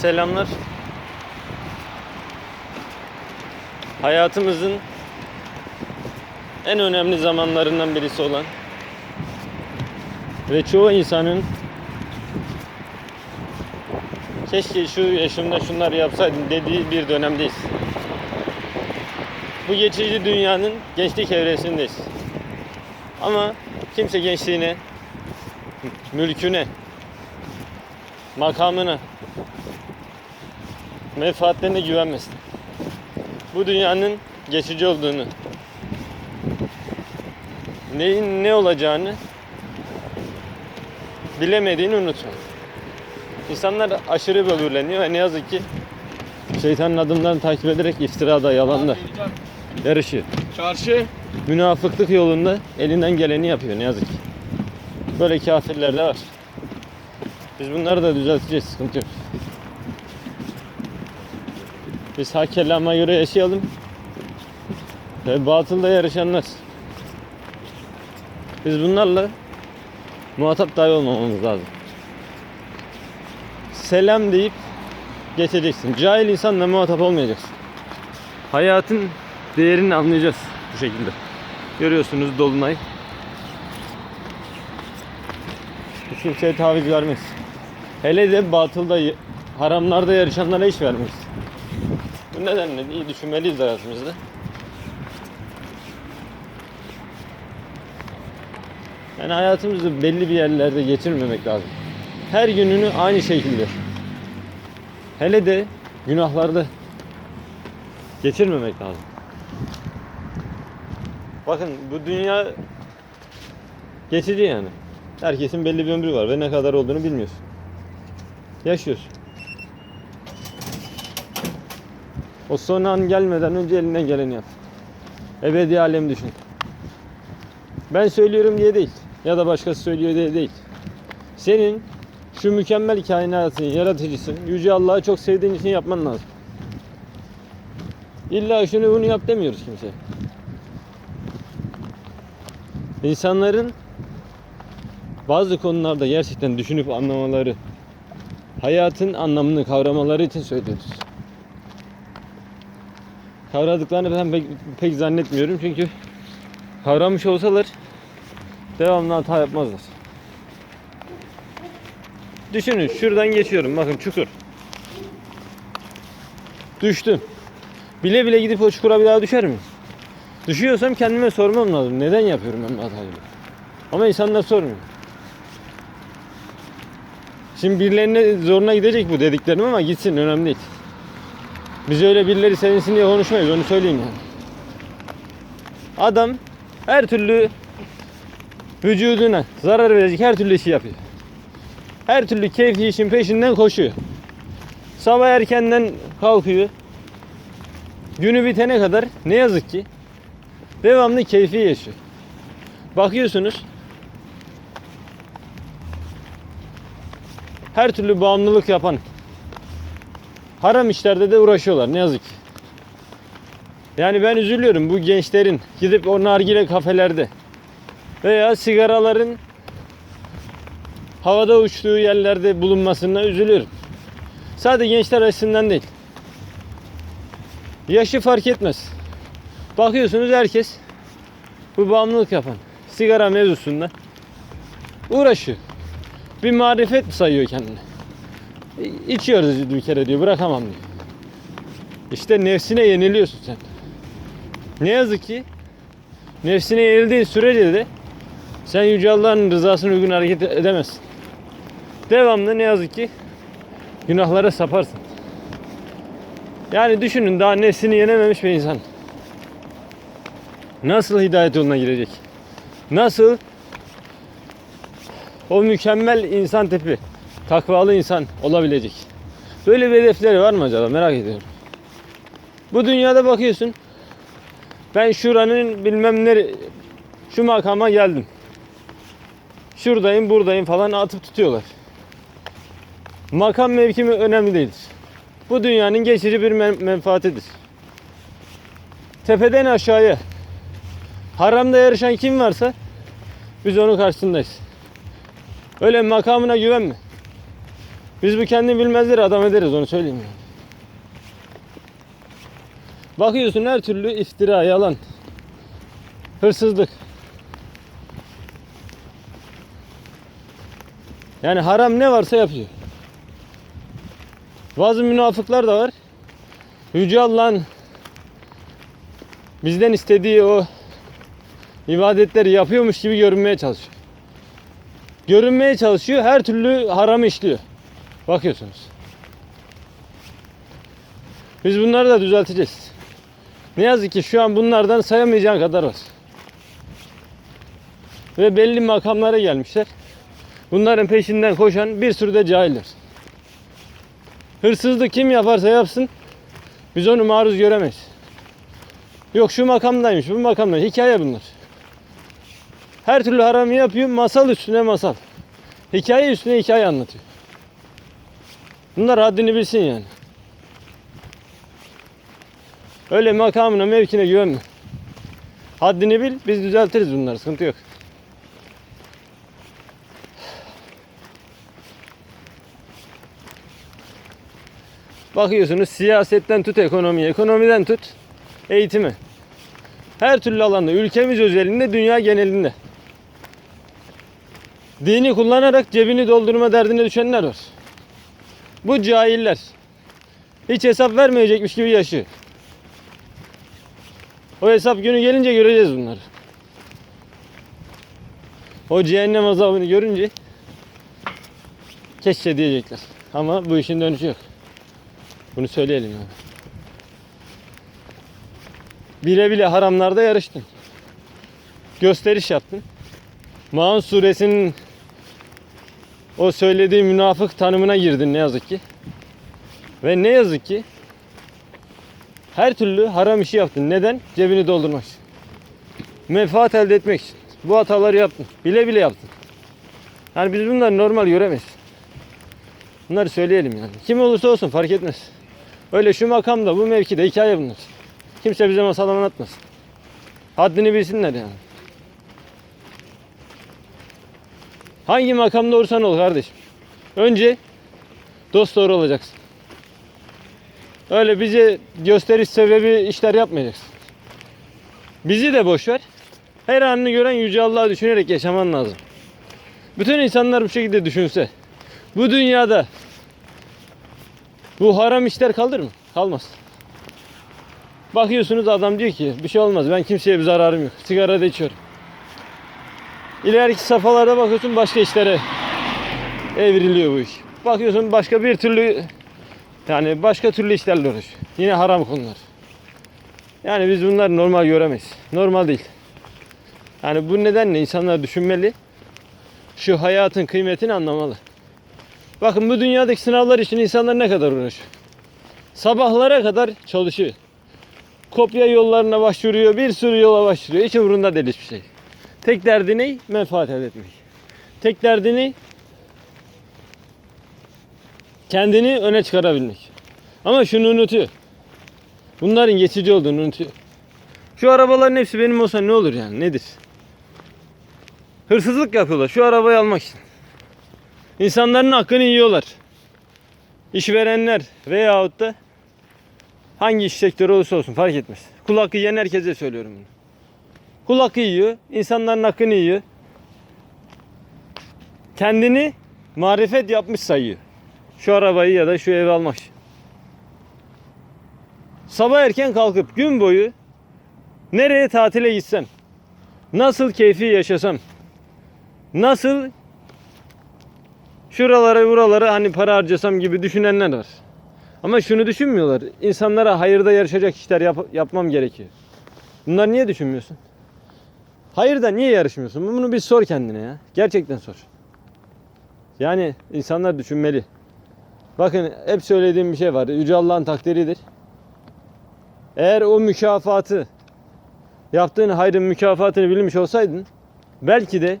selamlar. Hayatımızın en önemli zamanlarından birisi olan ve çoğu insanın keşke şu yaşımda şunları yapsaydım dediği bir dönemdeyiz. Bu geçici dünyanın gençlik evresindeyiz. Ama kimse gençliğine, mülküne, makamına, menfaatlerine güvenmesin. Bu dünyanın geçici olduğunu, neyin ne olacağını bilemediğini unutma. İnsanlar aşırı böbürleniyor ve ne yazık ki şeytanın adımlarını takip ederek iftirada, yalanda yarışıyor. Çarşı. Münafıklık yolunda elinden geleni yapıyor ne yazık ki. Böyle kafirler de var. Biz bunları da düzelteceğiz, sıkıntı yok. Biz hak kelama göre yaşayalım. Ve batılda yarışanlar. Biz bunlarla muhatap dahi olmamamız lazım. Selam deyip geçeceksin. Cahil insanla muhatap olmayacaksın. Hayatın değerini anlayacağız bu şekilde. Görüyorsunuz dolunay. Hiç kimseye taviz vermez. Hele de batılda, haramlarda yarışanlara hiç vermez. Nedenle iyi düşünmeliyiz hayatımızda. Yani hayatımızı belli bir yerlerde geçirmemek lazım. Her gününü aynı şekilde. Hele de günahlarda geçirmemek lazım. Bakın bu dünya geçici yani. Herkesin belli bir ömrü var ve ne kadar olduğunu bilmiyorsun. Yaşıyorsun. O son an gelmeden önce elinden geleni yap. Ebedi alem düşün. Ben söylüyorum diye değil. Ya da başkası söylüyor diye değil. Senin şu mükemmel kainatın yaratıcısın. Yüce Allah'ı çok sevdiğin için yapman lazım. İlla şunu bunu yap demiyoruz kimseye. İnsanların bazı konularda gerçekten düşünüp anlamaları, hayatın anlamını kavramaları için söylüyoruz. Kavradıklarını ben pek, pek zannetmiyorum çünkü kavramış olsalar devamlı hata yapmazlar. Düşünün şuradan geçiyorum bakın çukur. Düştüm. Bile bile gidip o çukura bir daha düşer mi? Düşüyorsam kendime sormam lazım. Neden yapıyorum ben bu hatayı? Ama insanlar sormuyor. Şimdi birilerine zoruna gidecek bu dediklerim ama gitsin önemli değil. Biz öyle birileri sevinsin diye konuşmayız onu söyleyeyim yani. Adam her türlü vücuduna zarar verecek her türlü işi yapıyor. Her türlü keyfi işin peşinden koşuyor. Sabah erkenden kalkıyor. Günü bitene kadar ne yazık ki devamlı keyfi yaşıyor. Bakıyorsunuz her türlü bağımlılık yapan haram işlerde de uğraşıyorlar ne yazık ki. Yani ben üzülüyorum bu gençlerin gidip o nargile kafelerde veya sigaraların havada uçtuğu yerlerde bulunmasına üzülüyorum. Sadece gençler açısından değil. Yaşı fark etmez. Bakıyorsunuz herkes bu bağımlılık yapan sigara mevzusunda uğraşıyor. Bir marifet mi sayıyor kendini? İçiyoruz bir kere diyor bırakamam diyor. İşte nefsine yeniliyorsun sen. Ne yazık ki nefsine yenildiğin sürece de sen Yüce Allah'ın rızasına uygun hareket edemezsin. Devamlı ne yazık ki günahlara saparsın. Yani düşünün daha nefsini yenememiş bir insan. Nasıl hidayet yoluna girecek? Nasıl o mükemmel insan tipi, takvalı insan olabilecek? Böyle bir hedefleri var mı acaba? Merak ediyorum. Bu dünyada bakıyorsun. Ben şuranın bilmem nere şu makama geldim. Şuradayım, buradayım falan atıp tutuyorlar. Makam mevkimi önemli değildir. Bu dünyanın geçici bir men- menfaatidir. Tepeden aşağıya haramda yarışan kim varsa biz onun karşısındayız. Öyle makamına güvenme. Biz bu kendini bilmezleri adam ederiz onu söyleyeyim. Bakıyorsun her türlü iftira, yalan, hırsızlık. Yani haram ne varsa yapıyor. Bazı münafıklar da var. Yüce Allah'ın bizden istediği o ibadetleri yapıyormuş gibi görünmeye çalışıyor. Görünmeye çalışıyor, her türlü haramı işliyor. Bakıyorsunuz. Biz bunları da düzelteceğiz. Ne yazık ki şu an bunlardan sayamayacağın kadar var. Ve belli makamlara gelmişler. Bunların peşinden koşan bir sürü de cahiller. Hırsızlık kim yaparsa yapsın biz onu maruz göremeyiz. Yok şu makamdaymış, bu makamda. Hikaye bunlar. Her türlü haramı yapıyor, masal üstüne masal. Hikaye üstüne hikaye anlatıyor. Bunlar haddini bilsin yani. Öyle makamına, mevkine güvenme. Haddini bil, biz düzeltiriz bunları, sıkıntı yok. Bakıyorsunuz siyasetten tut ekonomiye, ekonomiden tut eğitimi. Her türlü alanda, ülkemiz özelinde, dünya genelinde. Dini kullanarak cebini doldurma derdine düşenler var. Bu cahiller. Hiç hesap vermeyecekmiş gibi yaşıyor. O hesap günü gelince göreceğiz bunları. O cehennem azabını görünce keşke diyecekler. Ama bu işin dönüşü yok. Bunu söyleyelim yani. Bile bile haramlarda yarıştın. Gösteriş yaptın. Maun suresinin o söylediği münafık tanımına girdin ne yazık ki. Ve ne yazık ki her türlü haram işi yaptın. Neden? Cebini doldurmak için. Menfaat elde etmek için. Bu hataları yaptın. Bile bile yaptın. Yani biz bunları normal göremeyiz. Bunları söyleyelim yani. Kim olursa olsun fark etmez. Öyle şu makamda, bu mevkide hikaye bunlar. Kimse bize masal anlatmasın. Haddini bilsinler yani. Hangi makamda olursan ol kardeşim. Önce dost doğru olacaksın. Öyle bize gösteriş sebebi işler yapmayacaksın. Bizi de boş ver. Her anını gören Yüce Allah'ı düşünerek yaşaman lazım. Bütün insanlar bu şekilde düşünse. Bu dünyada bu haram işler kalır mı? Kalmaz. Bakıyorsunuz adam diyor ki bir şey olmaz ben kimseye bir zararım yok. Sigara da içiyorum. İleriki safhalarda bakıyorsun başka işlere evriliyor bu iş. Bakıyorsun başka bir türlü yani başka türlü işlerle uğraşıyor. Yine haram konular. Yani biz bunları normal göremeyiz. Normal değil. Yani bu nedenle insanlar düşünmeli. Şu hayatın kıymetini anlamalı. Bakın bu dünyadaki sınavlar için insanlar ne kadar uğraşıyor. Sabahlara kadar çalışıyor. Kopya yollarına başvuruyor, bir sürü yola başvuruyor. Hiç umurunda değil hiçbir şey. Tek derdi ne? Menfaat elde etmek. Tek derdi ne? Kendini öne çıkarabilmek. Ama şunu unutuyor. Bunların geçici olduğunu unutuyor. Şu arabaların hepsi benim olsa ne olur yani? Nedir? Hırsızlık yapıyorlar şu arabayı almak için. İnsanların hakkını yiyorlar. İşverenler veyahut da hangi iş sektörü olursa olsun fark etmez. Kul hakkı yiyen herkese söylüyorum bunu. Kul hakkı yiyor, insanların hakkını yiyor. Kendini marifet yapmış sayıyor. Şu arabayı ya da şu evi almak. Sabah erken kalkıp gün boyu nereye tatile gitsem, nasıl keyfi yaşasam, nasıl şuralara buralara hani para harcasam gibi düşünenler var. Ama şunu düşünmüyorlar. İnsanlara hayırda yarışacak işler yap- yapmam gerekiyor. Bunlar niye düşünmüyorsun? Hayırda niye yarışmıyorsun? Bunu bir sor kendine ya. Gerçekten sor. Yani insanlar düşünmeli. Bakın hep söylediğim bir şey var. Yüce Allah'ın takdiridir. Eğer o mükafatı yaptığın hayrın mükafatını bilmiş olsaydın belki de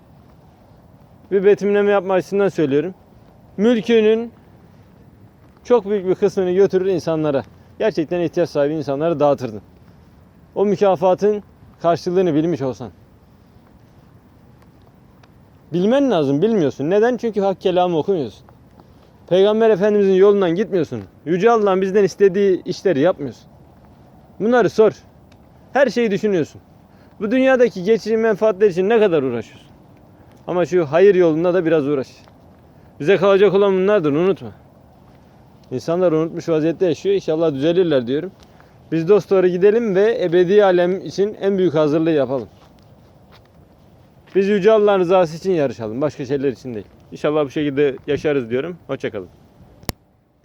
bir betimleme yapma açısından söylüyorum. Mülkünün çok büyük bir kısmını götürür insanlara. Gerçekten ihtiyaç sahibi insanlara dağıtırdın. O mükafatın karşılığını bilmiş olsan. Bilmen lazım, bilmiyorsun. Neden? Çünkü hak kelamı okumuyorsun. Peygamber Efendimizin yolundan gitmiyorsun. Yüce Allah'ın bizden istediği işleri yapmıyorsun. Bunları sor. Her şeyi düşünüyorsun. Bu dünyadaki geçici menfaatler için ne kadar uğraşıyorsun? Ama şu hayır yolunda da biraz uğraş. Bize kalacak olan bunlardır unutma. İnsanlar unutmuş vaziyette yaşıyor. İnşallah düzelirler diyorum. Biz dost doğru gidelim ve ebedi alem için en büyük hazırlığı yapalım. Biz Yüce Allah'ın rızası için yarışalım. Başka şeyler için değil. İnşallah bu şekilde yaşarız diyorum. Hoşçakalın.